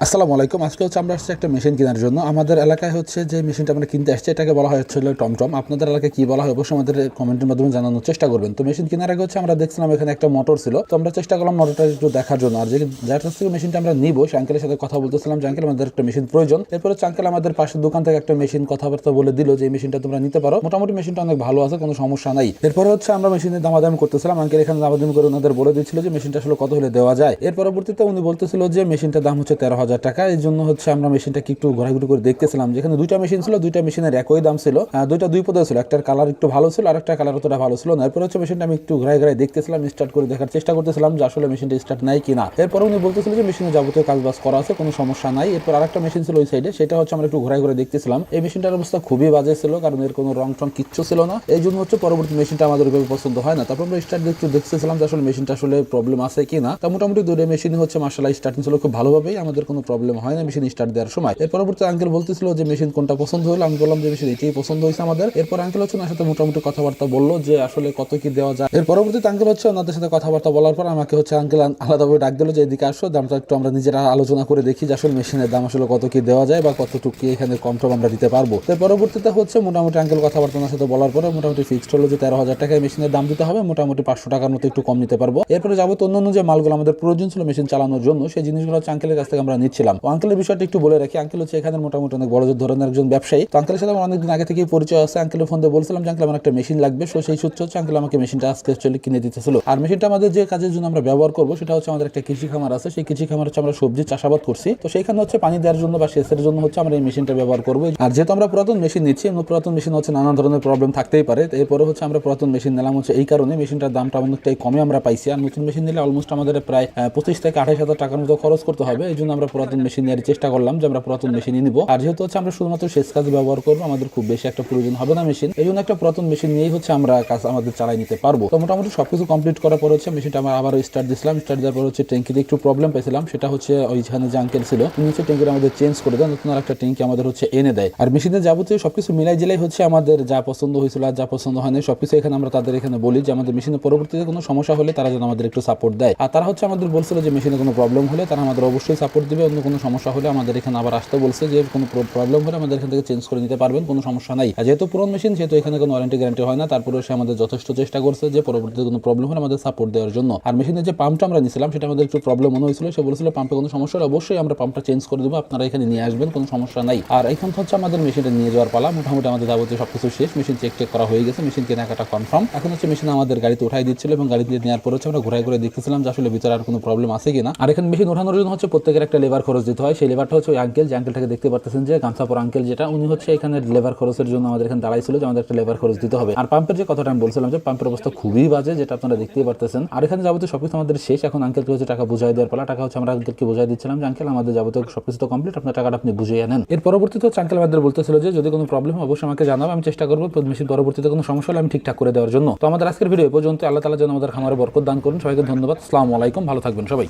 আসসালামু আলাইকুম। আজকে হচ্ছে আমরা আসছি একটা মেশিন কেনার জন্য। আমাদের এলাকায় হচ্ছে যে মেশিনটা আমরা কিনতে আসছি, এটাকে বলা হয় হচ্ছে হলো টমটম। আপনাদের এলাকায় কি বলা হয়? অবশ্যই আমাদের কমেন্টের মাধ্যমে জানানোর চেষ্টা করবেন। তো মেশিন কেনার আগে হচ্ছে আমরা দেখছিলাম এখানে একটা মোটর ছিল। তো আমরা চেষ্টা করলাম মোটরটা একটু দেখার জন্য। আর যে যার কাছ থেকে মেশিনটা আমরা নিব সে সাথে কথা বলতেছিলাম যে আঙ্কেল আমাদের একটা মেশিন প্রয়োজন। এরপর হচ্ছে আঙ্কেল আমাদের পাশের দোকান থেকে একটা মেশিন কথাবার্তা বলে দিল যে, এই মেশিনটা তোমরা নিতে পারো। মোটামুটি মেশিনটা অনেক ভালো আছে, কোনো সমস্যা নাই। এরপরে হচ্ছে আমরা মেশিনের দামাদামি করতেছিলাম। আঙ্কেল এখানে দামাদামি করে ওনাদের বলে দিচ্ছিল যে, মেশিনটা আসলে কত হলে দেওয়া যায়? এর পরবর্তীতে উনি বলতেছিল যে, মেশিনটার দাম হচ্ছে তেরো হাজার টাকা। এই জন্য হচ্ছে আমরা মেশিনটাকে একটু ঘোরাঘুরি করে দেখতেছিলাম যেখানে দুইটা মেশিন ছিল, দুইটা মেশিনের একই দাম ছিল। দুইটা দুই পদে ছিল, একটার কালার একটু ভালো ছিল আর একটা কালার অতটা ভালো ছিল না। এরপর হচ্ছে মেশিনটা আমি একটু ঘুরাই ঘুরাই দেখতেছিলাম স্টার্ট করে দেখার চেষ্টা করতেছিলাম যে আসলে মেশিনটা স্টার্ট নাই কিনা। এরপর উনি বলতেছিল যে মেশিনে যাবতীয় কাজ বাজ করা আছে, কোনো সমস্যা নাই। এরপর আরেকটা মেশিন ছিল ওই সাইডে সেটা হচ্ছে আমরা একটু ঘুরাই ঘুরে দেখতেছিলাম। এই মেশিনটার অবস্থা খুবই বাজে ছিল, কারণ এর কোনো রং টং কিচ্ছু ছিল না। এই জন্য হচ্ছে পরবর্তী মেশিনটা আমাদের ওইভাবে পছন্দ হয় না। তারপর আমরা স্টার্ট একটু দেখতেছিলাম যে আসলে মেশিনটা আসলে প্রবলেম আছে কিনা। তা মোটামুটি দুটো মেশিন হচ্ছে মার্শাল স্টার্টিং ছিল খুব ভালোভাবেই। আমাদের কোনো প্রবলেম হয় না মেশিন স্টার্ট দেওয়ার সময়। এর পরবর্তী আঙ্কেল বলতেছিল যে মেশিন কোনটা পছন্দ হলো? আমি বললাম যে মেশিন এটাই পছন্দ হয়েছে আমাদের। এরপর আঙ্কেল হচ্ছে ওনার সাথে মোটামুটি কথাবার্তা বলল যে, আসলে কত কি দেওয়া যায়। এর পরবর্তীতে আঙ্কেল হচ্ছে, ওনাদের সাথে কথাবার্তা বলার পর আমাকে হচ্ছে আঙ্কেল আলাদাভাবে ডাক দিল যে, এদিকে আসো, দামটা একটু আমরা নিজেরা আলোচনা করে দেখি যে, আসলে মেশিনের দাম আসলে কত কি দেওয়া যায় বা কতটুকু কি এখানে কম টম আমরা দিতে পারব? তো পরবর্তীতে হচ্ছে, মোটামুটি আঙ্কেল কথাবার্তা ওনার সাথে বলার পরে মোটামুটি ফিক্সড হলো যে, তেরো হাজার টাকায় মেশিনের দাম দিতে হবে, মোটামুটি পাঁচশো টাকার মতো একটু কম নিতে পারব। এরপরে যাব তো অন্যান্য যে মালগুলো আমাদের প্রয়োজন ছিল মেশিন চালানোর জন্য, সেই জিনিসগুলো হচ্ছে আঙ্কেলের কাছ থেকে আমরা নিচ্ছিলাম। ও আঙ্কেলের বিষয়টা একটু বলে রাখি। আঙ্কেল হচ্ছে এখানে মোটামুটি অনেক বড় ধরনের একজন ব্যবসায়ী। তো আঙ্কেলের সাথে আমার অনেকদিন আগে থেকেই পরিচয় আছে। আঙ্কেলের ফোন দিয়ে বলছিলাম যে আঙ্কেল আমার একটা মেশিন লাগবে। সো সেই সূত্র হচ্ছে আঙ্কেল আমাকে মেশিনটা আজকে চলে কিনে দিতেছিল। আর মেশিনটা আমাদের যে কাজের জন্য আমরা ব্যবহার করব, সেটা হচ্ছে আমাদের একটা কৃষি খামার আছে। সেই কৃষি খামার হচ্ছে আমরা সবজি চাষাবাদ করছি। তো সেইখানে হচ্ছে পানি দেওয়ার জন্য বা সেচের জন্য হচ্ছে আমরা এই মেশিনটা ব্যবহার করব। আর যেহেতু আমরা পুরাতন মেশিন নিচ্ছি পুরাতন মেশিন হচ্ছে নানা ধরনের প্রবলেম থাকতেই পারে। তো এরপরে হচ্ছে আমরা পুরাতন মেশিন নিলাম হচ্ছে এই কারণে। মেশিনটার দামটা অনেকটাই কমে আমরা পাইছি। আর নতুন মেশিন নিলে অলমোস্ট আমাদের প্রায় পঁচিশ থেকে আঠাশ হাজার টাকার মতো খরচ করতে হবে। এই জন্য আমরা পুরাতন মেশিন নেওয়ার চেষ্টা করলাম যে আমরা পুরাতন মেশিনই নিব। আর যেহেতু হচ্ছে আমরা শুধুমাত্র শেষ কাজে ব্যবহার করব, আমাদের খুব বেশি একটা প্রয়োজন হবে না মেশিন এই জন্য একটা পুরাতন মেশিন নিয়েই হচ্ছে আমরা কাজ আমাদের চালাই নিতে পারব। তো মোটামুটি সবকিছু কমপ্লিট করার পর হচ্ছে মেশিনটা আমরা আবার স্টার্ট দিয়েছিলাম। স্টার্ট দেওয়ার পর হচ্ছে ট্যাঙ্কিতে একটু প্রবলেম পেয়েছিলাম। সেটা হচ্ছে ওইখানে যে আঙ্কেল ছিল তিনি হচ্ছে ট্যাঙ্কিটা আমাদের চেঞ্জ করে দেন, নতুন একটা ট্যাঙ্কি আমাদের হচ্ছে এনে দেয়। আর মেশিনে যাবতীয় সবকিছু মিলাই জেলাই হচ্ছে আমাদের যা পছন্দ হয়েছিল আর যা পছন্দ হয়নি সবকিছু এখানে আমরা তাদের এখানে বলি যে আমাদের মেশিনের পরবর্তীতে কোনো সমস্যা হলে তারা যেন আমাদের একটু সাপোর্ট দেয়। আর তারা হচ্ছে আমাদের বলছিল যে মেশিনে কোনো প্রবলেম হলে তারা আমাদের অবশ্যই সাপোর্ট দিবে। অন্য কোনো সমস্যা হলে আমাদের এখানে আবার আসতে বলছে যে কোনো প্রবলেম হলে আমাদের এখান থেকে চেঞ্জ করে নিতে পারবেন, কোনো সমস্যা নাই। যেহেতু পুরনো মেশিন সেহেতু এখানে কোনো ওয়ারেন্টি গ্যারান্টি হয় না তারপরে সে আমাদের যথেষ্ট চেষ্টা করছে যে পরবর্তীতে কোনো প্রবলেম হলে আমাদের সাপোর্ট দেওয়ার জন্য। আর মেশিনের যে পাম্পটা আমরা নিয়েছিলাম সেটা আমাদের একটু প্রবলেম মনে হয়েছিল। সে বলেছিল পাম্পে কোনো সমস্যা হলে অবশ্যই আমরা পাম্পটা চেঞ্জ করে দেবো, আপনারা এখানে নিয়ে আসবেন, কোনো সমস্যা নাই। আর এখন হচ্ছে আমাদের মেশিনটা নিয়ে যাওয়ার পালা। মোটামুটি আমাদের যাবতীয় সবকিছু শেষ মেশিন চেক টেক করা হয়ে গেছে মেশিন কেনাকাটা কনফার্ম এখন হচ্ছে মেশিন আমাদের গাড়িতে উঠাই দিচ্ছিল এবং গাড়িতে নেওয়ার পর হচ্ছে আমরা ঘুরাই ঘুরে দেখতেছিলাম যে আসলে ভিতরে আর কোনো প্রবলেম আছে কিনা। আর এখানে মেশিন ওঠানোর জন্য হচ্ছে প্রত্যেকের একটা লেবার খরচ দিতে হয়। সেই লেবারটা হচ্ছে ওই আঙ্কেল যে আঙ্কেলটাকে দেখতে পারতেছেন যে গামছাপুর আঙ্কেল যেটা, উনি হচ্ছে এখানে লেবার খরচের জন্য আমাদের এখানে দাঁড়াইছিল যে আমাদের একটা লেবার খরচ দিতে হবে। আর পাম্পের যে কথাটা আমি বলছিলাম যে পাম্পের অবস্থা খুবই বাজে, যেটা আপনারা দেখতেই পারতেছেন। আর এখানে যাবতীয় সবকিছু আমাদের শেষ। এখন আঙ্কেলকে হচ্ছে টাকা বুঝাই দেওয়ার পালা। টাকা হচ্ছে আমরা আঙ্কেলকে বুঝাই দিচ্ছিলাম যে আঙ্কেল আমাদের যাবতীয় সবকিছু তো কমপ্লিট আপনার টাকাটা আপনি বুঝিয়ে নেন এর পরবর্তীতে হচ্ছে আঙ্কেল আমাদের বলতেছিল যে, যদি কোনো প্রবলেম অবশ্যই আমাকে জানাব। আমি চেষ্টা করব মেশিন পরবর্তীতে কোনো সমস্যা হলে আমি ঠিকঠাক করে দেওয়ার জন্য। তো আমাদের আজকের ভিডিও পর্যন্ত আল্লাহ তালা যেন আমাদের খামারে বরকত দান করুন। সবাইকে ধন্যবাদ। আসসালামু আলাইকুম। ভালো থাকবেন সবাই।